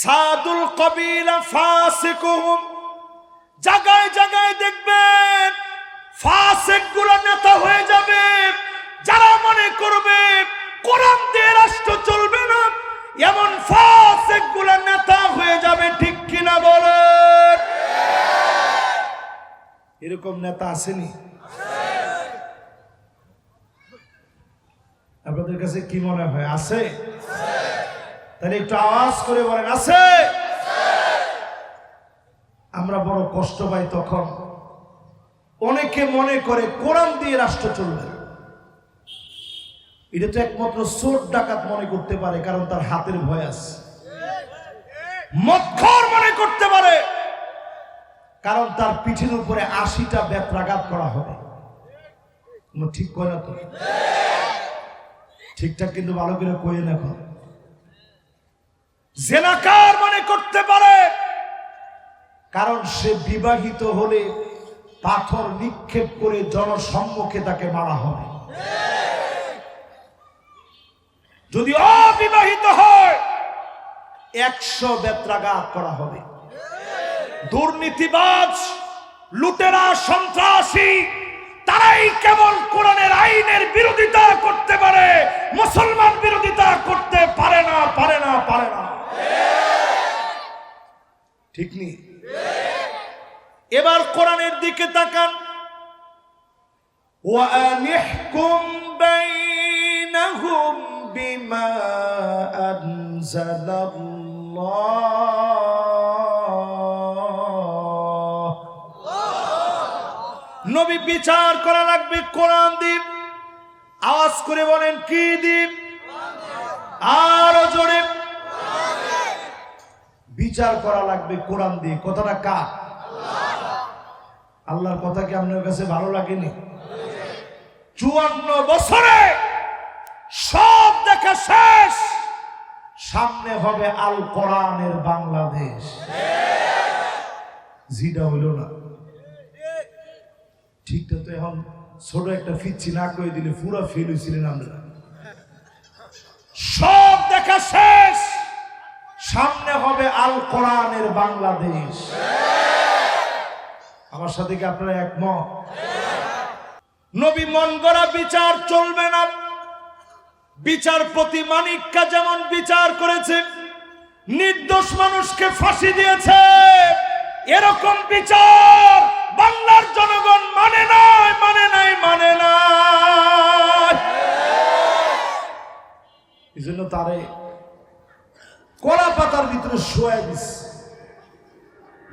সাদুল কবিলা ফাসিকুহুম। জায়গায় জায়গায় দেখবেন ফাসেকগুলো নেতা হয়ে যাবে। যারা মনে করবে, কোরআন দিয়ে রাষ্ট্র চলবে না, এমন ফাসেকগুলো নেতা হয়ে যাবে, ঠিক কিনা বলেন? এরকম নেতা আসেনি? আপনাদের কাছে কি মনে হয়, আছে? তাহলে একটু আওয়াজ করে বলেন, আছে? আমরা বড় কষ্ট পাই তখন। অনেকে মনে করে কোরআন দিয়ে রাষ্ট্র চলবে। এটা তো একমাত্র চোর ডাকাত মনে করতে পারে, কারণ তার হাতের ভয় আছে। মক্ষর মনে করতে পারে, কারণ তার পিঠের উপরে আশিটা ব্যত্রাঘাত করা হবে। ঠিক কয় না তো? ঠিকঠাক কিন্তু ভালো করে কয়ে এখন। জেনাকার মনে করতে পারে। কারণ সে বিবাহিত হলে পাথর নিক্ষেপ করে জনসম্মুখে তাকে মারা হবে যদি অবিবাহিত হয়, একশো বেত্রাঘাত করা হবে। দুর্নীতিবাজ, লুটেরা, সন্ত্রাসী, তারাই কেবল কোরআনের আইনের বিরোধিতা করতে পারে, মুসলমান বিরোধিতা করতে পারে না পারে না পারে না। ঠিক নেই এবার কোরআনের দিকে তাকান وأنحكم بينهم بما أنزل الله নবী বিচার করা লাগবে কোরআন দ্বীপ আওয়াজ করে বলেন কি দ্বীপ আরো জোরে বিচার করা লাগবে কোরআন দিয়ে। কথাটা কা আল্লাহর কথা কি আপনার কাছে ভালো লাগেনি? চুয়ান্ন বছরে সব দেখা শেষ। সামনে হবে আল কোরআনের বাংলাদেশ। জিটা হইল না। ঠিকটা তো এখন ছোট একটা ফিচ্ছি না করে দিলে পুরো ফেল হয়েছিলেন আমরা। সব দেখা শেষ। সামনে হবে আল কোরআনের বাংলাদেশ। আমার সাথে কি আপনারা একমত? নবী মন গড়া বিচার চলবে না। বিচারপতি মানিককা যেমন বিচার করেছে, নির্দোষ মানুষকে ফাঁসি দিয়েছে, এরকম বিচার বাংলার জনগণ মানে নাই মানে নাই মানে নাই। এই জন্য তারে কলা পাতার ভিতরে শোয়া দিস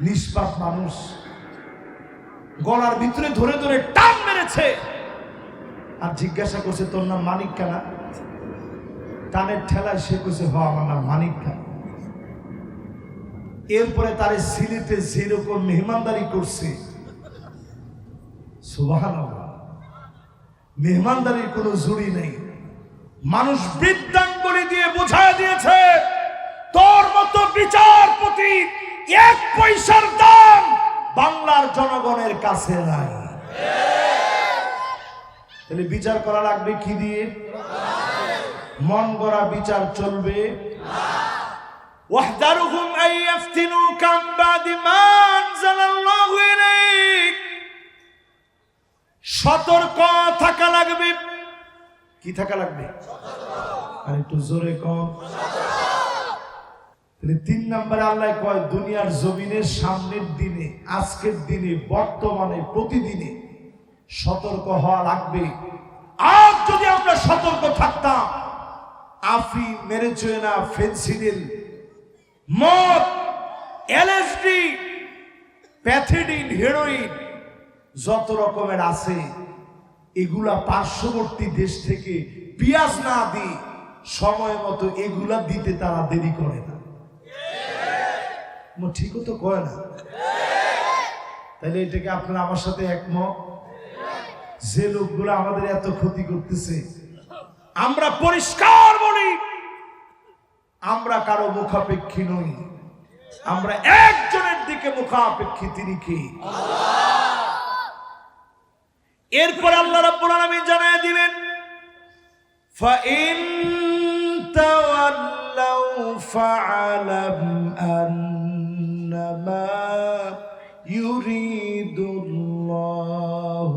নিষ্পাপ মানুষ। গলার ভিতরে ধরে ধরে টান মেরেছে। আর জিজ্ঞাসা করছে, তোর নাম মানিক কেনা? টানের ঠেলায় সে কইছে, হ, আমার নাম মানিক খান এরপরে তারে সিলেটে যেরকম মেহমানদারি করছে মেহমানদারির কোনো জুড়ি নেই। মানুষ বৃদ্ধাঙ্গুলি দিয়ে বুঝায় দিয়েছে। তোর মতো বিচারপতি এক পয়সার দাম বাংলার জনগণের কাছে নাই তাহলে বিচার করা লাগবে কি দিয়ে মন গড়া বিচার চলবে واحذرهم أن يفتنوك عن بعد ما أنزل الله إليك সতর্ক থাকা লাগবে কি থাকা লাগবে আর একটু জোরে কম তাহলে তিন নম্বরে আল্লাহ কয়, দুনিয়ার জমিনের সামনের দিনে, আজকের দিনে, বর্তমানে, প্রতিদিনে সতর্ক হওয়া লাগবে। আর যদি আমরা সতর্ক থাকতাম, আফি মেরেচুয়েনা ফেন্সিডিল, মদ, এলএসডি, প্যাথিডিন, হেরোইন, যত রকমের আছে, এগুলা পার্শ্ববর্তী দেশ থেকে পিয়াজ না দিয়ে সময় মতো এগুলা দিতে তারা দেরি করে না। মো, ঠিকও তো কয় না। তাহলে এটাকে আপনারা আমার সাথে একমত যে লোকগুলো আমাদের এত ক্ষতি করতেছে, আমরা পরিষ্কার বলি, আমরা কারও মুখাপেক্ষী নই। আমরা একজনের দিকে মুখাপেক্ষী, তিনি কি? এরপর আল্লাহ রাব্বুল আলামিন জানায় দিলেন, ফা ইন তাওয়াল্লাউ ফা'লাম আন أنما يريد الله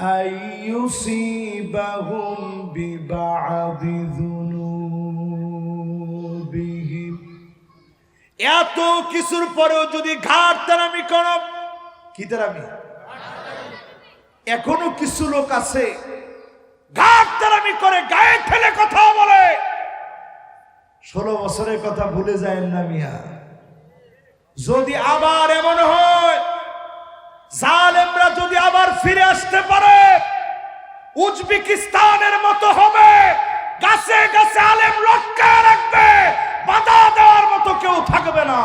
أن يصيبهم ببعض ذنوبهم এত কিছুর পরেও যদি ঘাট তারামি করো কি তারামি এখনো কিছু লোক আছে ঘাট তারামি করে গায়ে ঠেলে কথা বলে ষোলো বছরের কথা ভুলে যায় না মিয়া যদি আবার এমন হয়, জালেমরা যদি আবার ফিরে আসতে পারে, উজবেকিস্তানের মতো হবে, গাছে গাছে আলেম রক্ষা রাখবে, বাধা দেওয়ার মতো কেউ থাকবে না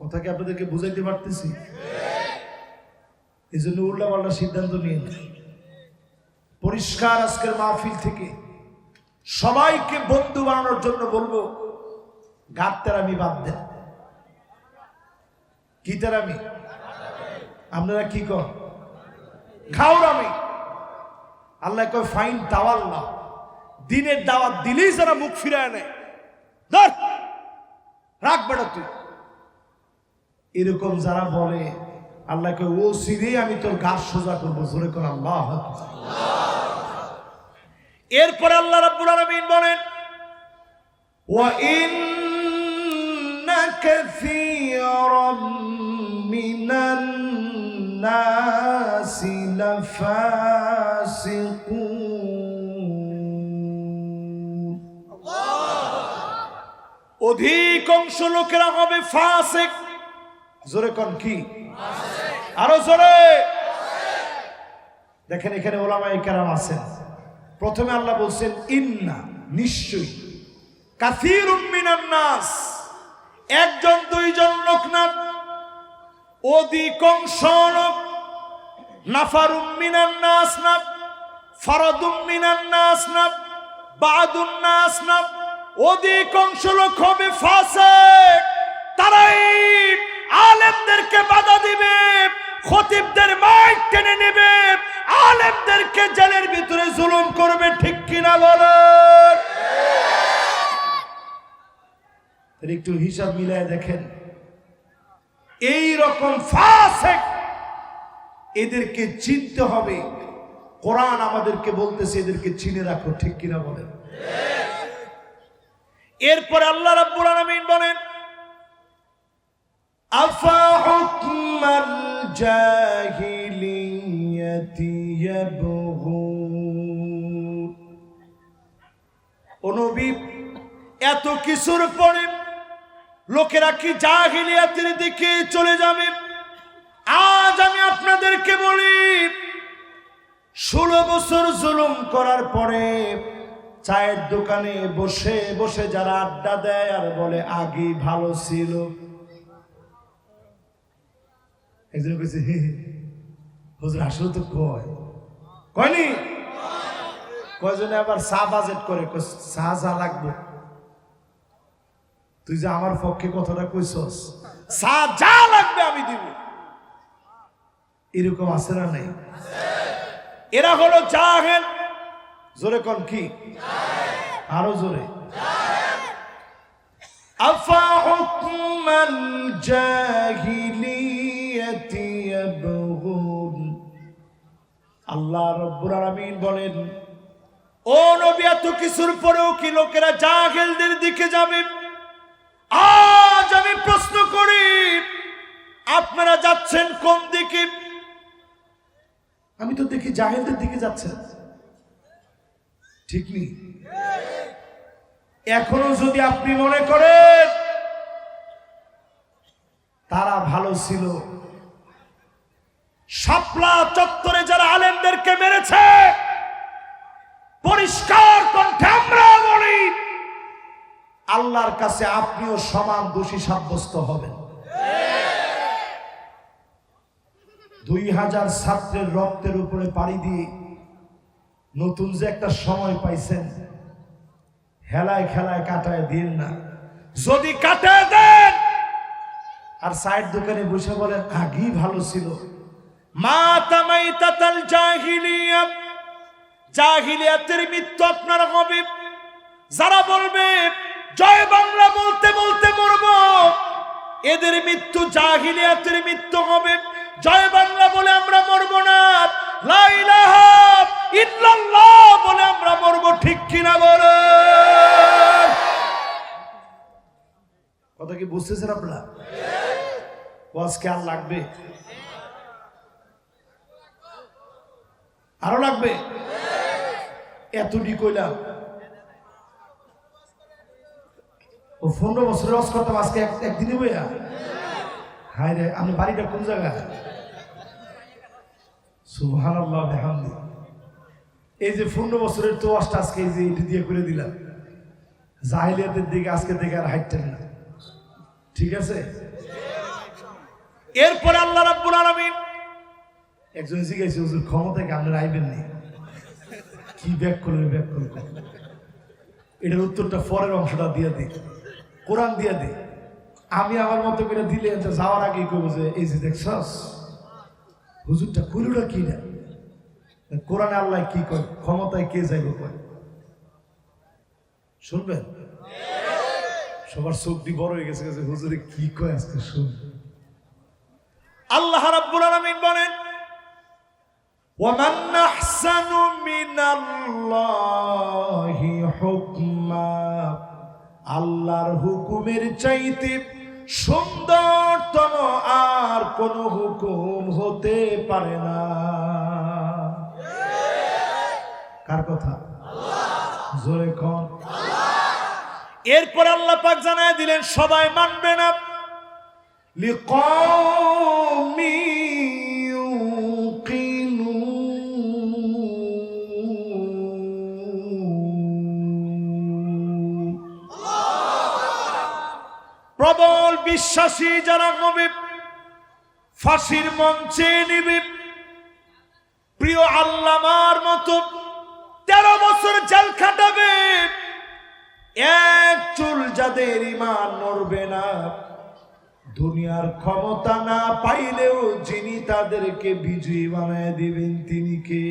কথা কি আপনাদেরকে বুঝাইতে পারতেছি এই জন্য উল্টা পাল্টা সিদ্ধান্ত নিয়ে। পরিষ্কার আজকের মাহফিল থেকে সবাইকে বন্ধু বানানোর জন্য বলব গাত্তারামি বাদ দেন। কি তারামি? আপনারা কি কর খাওরামি। আল্লাহ কয়, ফাইন দাওয়াল না। দিনের দাওয়াত দিলেই যারা মুখ ফিরায় নেয়। ধর, রাখ তুই। এরকম যারা বলে আল্লাহকে ও সিরেই আমি তোর গাছ সোজা করব। জোরে কর আল্লাহ এরপরে আল্লাহ রাব্বুল আলামিন বলেন, ওয়া ইন্না কাসীরাম মিনান নাসি লাফাসিকুন অধিকাংশ লোকেরা হবে ফাসিক। জোরে কোন কি? আরও জোরে। দেখেন এখানে ওলামাই কেরাম আছেন। প্রথমে আল্লাহ বলছেন ইন্না নিশ্চয়ই। কাসির নাস। একজন, দুইজন লোক না অধিকাংশ লোক নাফারুম মিনান নাস না ফারাদুম মিনান নাস না বাদুন নাস না অধিকাংশ লোক হবে ফাসিক। তারাই আলেমদেরকে বাধা দিবে, খতিবদের মাইক টেনে নেবে, আলেমদেরকে জেলের ভিতরে জুলুম করবে, ঠিক কিনা বলেন তাহলে একটু হিসাব মিলায় দেখেন। এই রকম ফাসেক এদেরকে চিনতে হবে। কোরআন আমাদেরকে বলতেছে এদেরকে চিনে রাখো, ঠিক কিনা বলেন? এরপরে আল্লাহ রাব্বুল আলামিন বলেন আফা হুকমাল জাহিলিয়াতি ইয়াবগুন? ও নবী, এত কিছুর পরে লোকেরা কি জাহিলিয়াতের দিকে চলে যাবে? আজ আমি আপনাদেরকে বলি ষোলো বছর জুলুম করার পরে চায়ের দোকানে বসে বসে যারা আড্ডা দেয় আর বলে আগে ভালো ছিল। একজন কইছে "হে হে, হুজুর আসলে তো কয়। কয়নি? কয়জনে আবার চা বাজেট করে কয়, চা লাগবে। তুই যে আমার পক্ষে কথাটা কইছস। চা যা লাগবে আমি দিব। এরকম আছে না নাই? এরা হলো জাহেল। জোরে কন কি? আরও জোরে। আফা হুকমাল জাহিলিয়াতি ইয়াবগুন। আল্লাহ রব্বুল আলামিন বলেন ও নবী এত কিছুর পরেও কি লোকেরা জাহেলদের দিকে যাবে? যাচ্ছেন কোন দিকে? আমি তো দেখি জাহেলদের দিকে যাচ্ছেন। ঠিক নেই। এখনও যদি আপনি মনে করেন, তারা ভালো ছিল। শাপলা চত্বরে যারা আলেমদেরকে মেরেছে, পরিষ্কার কণ্ঠে আমরা বলি, আল্লাহর কাছে আপনিও সমান দোষী সাব্যস্ত হবেন। দুই হাজার ছাত্রের রক্তের উপরে পাড়ি দিয়ে নতুন যে একটা সময় পাইছেন, হেলায় খেলায় কাটায় দিন না। যদি কাটায় দেন! আর সাইড দোকানে বসে বলেন, আগেই ভালো ছিল। মা তামাইতাতাল জাহিলিয়া, জাহিলিয়াতের মৃত্যু আপনার হবে। যারা বলবে, জয় বাংলা বলতে বলতে মরব। এদের মৃত্যু জাহিলিয়াতের মৃত্যু হবে। জয় বাংলা বলে আমরা মরবো না। বলে আমরা মরব, ঠিক কিনা বলে কথা কি বুঝতেছেন আপনারা? ওয়াজকে আর লাগবে? আরও লাগবে? এতটি কইলাম। ও পনেরো বছরের রস করতাম, আজকে এক- একদিনে বইয়া? হায় রে আমি বাড়িটা কোন জায়গায়? সুহান আল্লাহ বেহামদি। এই যে পনেরো বছরের তো আজকে এই যে এটি দিয়ে করে দিলাম। জাহিলিয়াতের দিকে আজকে দেখে আর হাইটেন না। ঠিক আছে? এরপরে আল্লাহ রাব্বুল আলামিন একজন জিজ্ঞাসা হুজুর ক্ষমতা কি আপনারা আইবেন নি? কি ব্যাক করবে ব্যাক করবে এটার উত্তরটা পরের অংশটা দিয়ে দিই। কোরআন দিয়ে দিই। আমি আমার মতো করে দিলে এটা যাওয়ার আগেই করবো যে এই যে দেখছস হুজুরটা কুলুটা কি না কোরআনে আল্লাহ কি কয় ক্ষমতায় কে যাইব কয় শুনবেন সবার চোখ দিয়ে বড় হয়ে গেছে গেছে হুজুরে কি কয় আজকে শুন আল্লাহ রাব্বুল আলামিন বলেন ومن أحسن من الله حكما আল্লাহর হুকুমের চাইতে সুন্দরতম আর কোন হুকুম হতে পারে না। কার কথা? জোরে কন। এরপর আল্লাহ পাক জানায় দিলেন, সবাই মানবে না। লিকমি বিশ্বাসী যারা হবে ফাঁসির মঞ্চে নিবে। প্রিয় আল্লামার মতো তেরো বছর জেল খাটাবে, এক চুল যাদের ইমান নড়বে না। দুনিয়ার ক্ষমতা না পাইলেও যিনি তাদেরকে বিজয়ী বানায় দিবেন তিনি কে?